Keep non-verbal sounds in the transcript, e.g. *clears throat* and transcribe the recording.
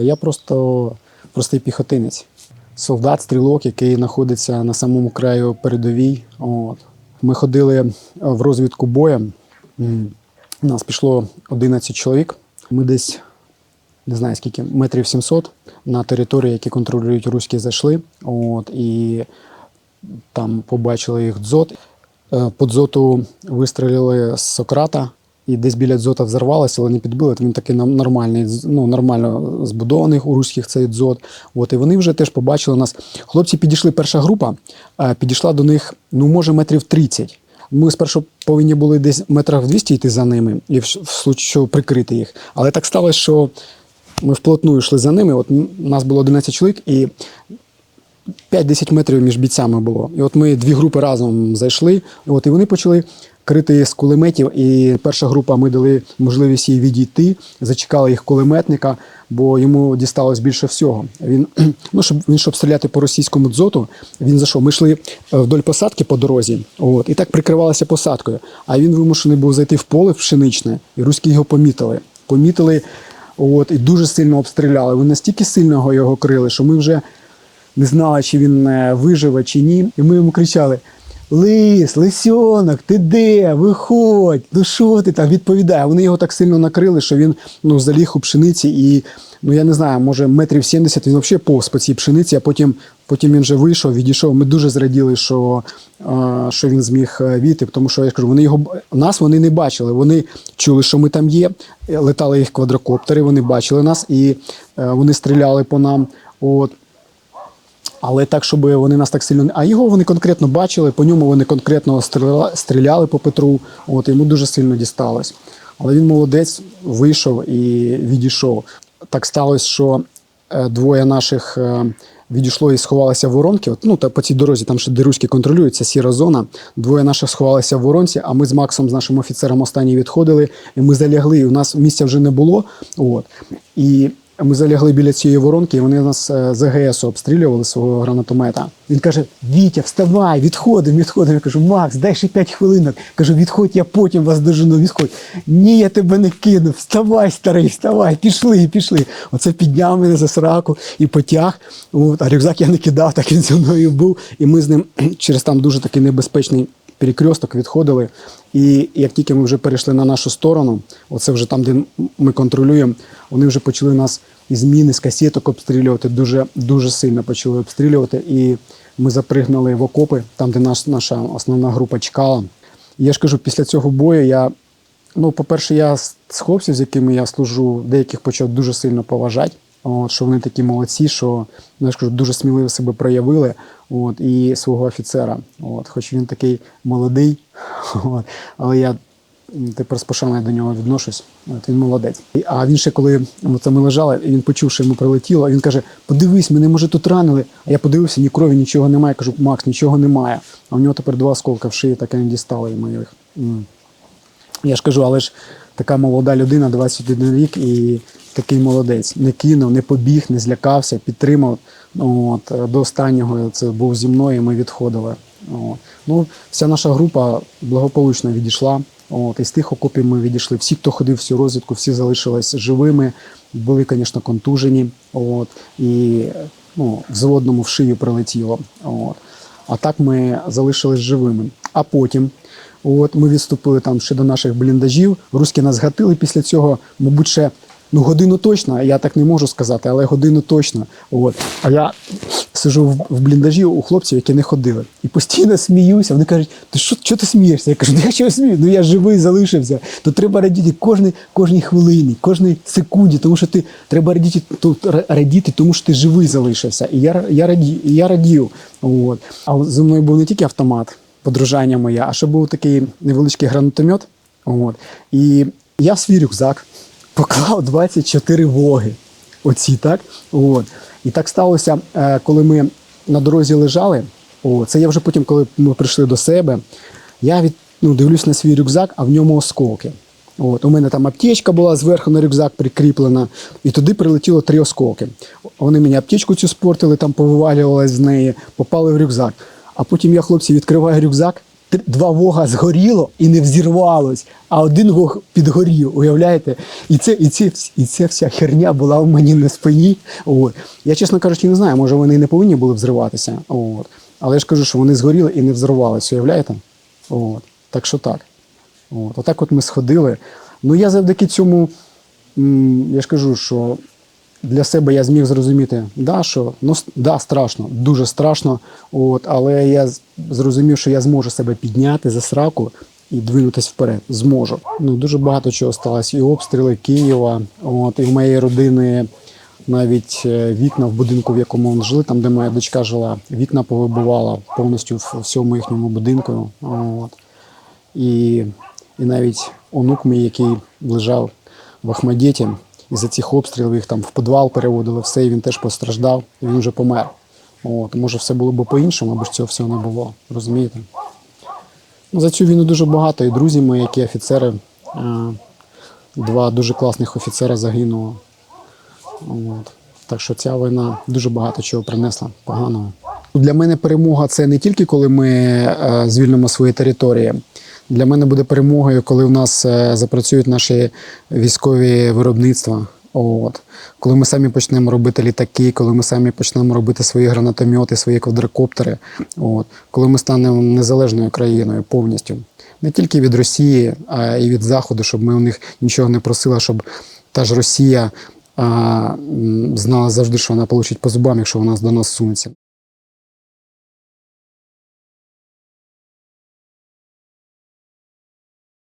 Я просто простий піхотинець, солдат, стрілок, який знаходиться на самому краю передовій. От. Ми ходили е, в розвідку боєм. М, Нас пішло 11 чоловік. Ми десь не знаю скільки, метрів 700 на території, які контролюють руські, зайшли. От, і там побачили їх дзот. Е, По дзоту вистрілили з Сократа, і десь біля дзота взорвалося, але не підбили. Він такий нормальний, ну, нормально збудований у руських цей дзот. От, і вони вже теж побачили нас. Хлопці підійшли, перша група, е, підійшла до них, ну, може, метрів 30. Ми спершу повинні були десь метрах в 200 йти за ними і в, случаю прикрити їх. Але так сталося, що ми вплотную йшли за ними. От нас було 11 чоловік, і 5-10 метрів між бійцями було. І от ми дві групи разом зайшли, от і вони почали крити з кулеметів. І перша група ми дали можливість їй відійти, зачекали їх кулеметника, бо йому дісталось більше всього. Він, *clears throat* ну, щоб він щоб стріляти по російському дзоту, він зайшов. Ми йшли е, вдоль посадки по дорозі, от, і так прикривалися посадкою. А він вимушений був зайти в поле пшеничне, і руські його помітили. Помітили. От, і дуже сильно обстріляли. Вони настільки сильно його крили, що ми вже не знали, чи він е, виживе, чи ні. І ми йому кричали: Лис, лисьонок, ти де? Виходь, ну що ти там відповідає? Вони його так сильно накрили, що він ну, заліг у пшениці, і ну я не знаю, може метрів 70 він взагалі повз по цій пшениці, а потім, потім він вже вийшов, відійшов. Ми дуже зраділи, що, що він зміг е, війти, тому що я кажу, вони його нас вони не бачили. Вони чули, що ми там є. Летали їх квадрокоптери, вони бачили нас і е, вони стріляли по нам. От. Але так, щоб вони нас так сильно. А його вони конкретно бачили, по ньому вони конкретно стріляли, по Петру. От йому дуже сильно дісталось. Але він молодець, вийшов і відійшов. Так сталося, що е, двоє наших е, відійшло і сховалися в воронки. От, ну, та по цій дорозі, там ще де руські контролюються, сіра зона. Двоє наших сховалися в воронці, а ми з Максом, з нашим офіцером, останні відходили, і ми залягли. І у нас місця вже не було. От. І ми залягли біля цієї воронки, і вони нас е, з АГС обстрілювали свого гранатомета. Він каже: Вітя, вставай, відходимо, відходимо. Я кажу, Макс, дай ще 5 хвилинок. Кажу, відходь, я потім вас дожену, відходь. Ні, я тебе не кину. Вставай, старий, вставай, пішли, пішли. Оце підняв мене за сраку і потяг. От, а рюкзак я не кидав, так він зі мною був. І ми з ним *clears throat* через там дуже такий небезпечний перекресток відходили. І як тільки ми вже перейшли на нашу сторону, оце вже там, де ми контролюємо, вони вже почали нас із міни, з касеток обстрілювати, дуже, дуже сильно почали обстрілювати. І ми запригнули в окопи, там, де наш, наша основна група чекала. І я ж кажу, після цього бою я, ну, по-перше, я з хлопців, з якими я служу, деяких почав дуже сильно поважати. От, що вони такі молодці, що я кажу, дуже сміливо себе проявили. От, і свого офіцера. От, хоч він такий молодий, *laughs* от, але я тепер з пошаною до нього відношусь. От, він молодець. А він ще коли ну, це ми лежали, він почув, що йому прилетіло, він каже: Подивись, мене може тут ранили. А я подивився, ні крові, нічого немає. Я Кажу, Макс, нічого немає. А в нього тепер два осколка в шиї, так і не дістали йому їх. М. Я ж кажу, але ж така молода людина, 21 рік, і такий молодець. Не кинув, не побіг, не злякався, підтримав. От, е, до останнього це був зі мною, і ми відходили. От. Ну, вся наша група благополучно відійшла. От, із тих окопів ми відійшли. Всі, хто ходив всю розвідку, всі залишились живими, були, звісно, контужені. От, і ну, взводному в шию прилетіло. От. А так ми залишились живими. А потім от, ми відступили там ще до наших бліндажів. Руські нас гатили після цього, мабуть, ще ну, годину точно, я так не можу сказати, але годину точно. От. А я сижу в, бліндажі у хлопців, які не ходили. І постійно сміюся. Вони кажуть, ти що, що ти смієшся? Я кажу, ну я чого смію? Ну я живий залишився. То треба радіти кожній, кожній хвилині, кожній секунді, тому що ти треба радіти, то, радіти, тому що ти живий залишився. І я, я, раді, я радів. От. А зі мною був не тільки автомат, подружання моє, а ще був такий невеличкий гранатомет. От. І я в свій рюкзак поклав 24 воги. Оці, так? От. І так сталося, е, коли ми на дорозі лежали. О, це я вже потім, коли ми прийшли до себе, я від, ну, дивлюсь на свій рюкзак, а в ньому осколки. От, у мене там аптечка була зверху на рюкзак прикріплена, і туди прилетіло три осколки. Вони мені аптечку цю спортили, там повивалювалась з неї, попали в рюкзак. А потім я, хлопці, відкриваю рюкзак, Два вога згоріло і не взірвалось, а один вог підгорів, уявляєте? І це, і це, і це вся херня була в мені на спині. От. Я, чесно кажучи, не знаю, може вони і не повинні були взриватися. От. Але я ж кажу, що вони згоріли і не взорвалися, уявляєте? От. Так що так. От. Отак от ми сходили. Ну я завдяки цьому, я ж кажу, що для себе я зміг зрозуміти, да, що ну да, страшно, дуже страшно. От, але я зрозумів, що я зможу себе підняти за сраку і двинутися вперед. Зможу. Ну дуже багато чого сталося. І обстріли Києва. От, і в моєї родини навіть е, вікна в будинку, в якому вони жили, там, де моя дочка жила, вікна повибивала повністю в всьому їхньому будинку. От. І, і навіть онук мій, який лежав в Ахмадіті, із-за цих обстрілів їх там в підвал переводили, все, і він теж постраждав, і він вже помер. От, може, все було б по-іншому, аби ж цього всього не було. Розумієте? Ну, за цю війну дуже багато. І друзі мої, які офіцери, е, два дуже класних офіцера загинуло. От. Так що ця війна дуже багато чого принесла поганого. Для мене перемога це не тільки коли ми е, звільнимо свої території. Для мене буде перемогою, коли в нас е, запрацюють наші військові виробництва. От. Коли ми самі почнемо робити літаки, коли ми самі почнемо робити свої гранатомети, свої квадрокоптери, от. коли ми станемо незалежною країною повністю. Не тільки від Росії, а й від Заходу, щоб ми у них нічого не просили, щоб та ж Росія а, знала завжди, що вона получить по зубам, якщо вона до нас сунеться.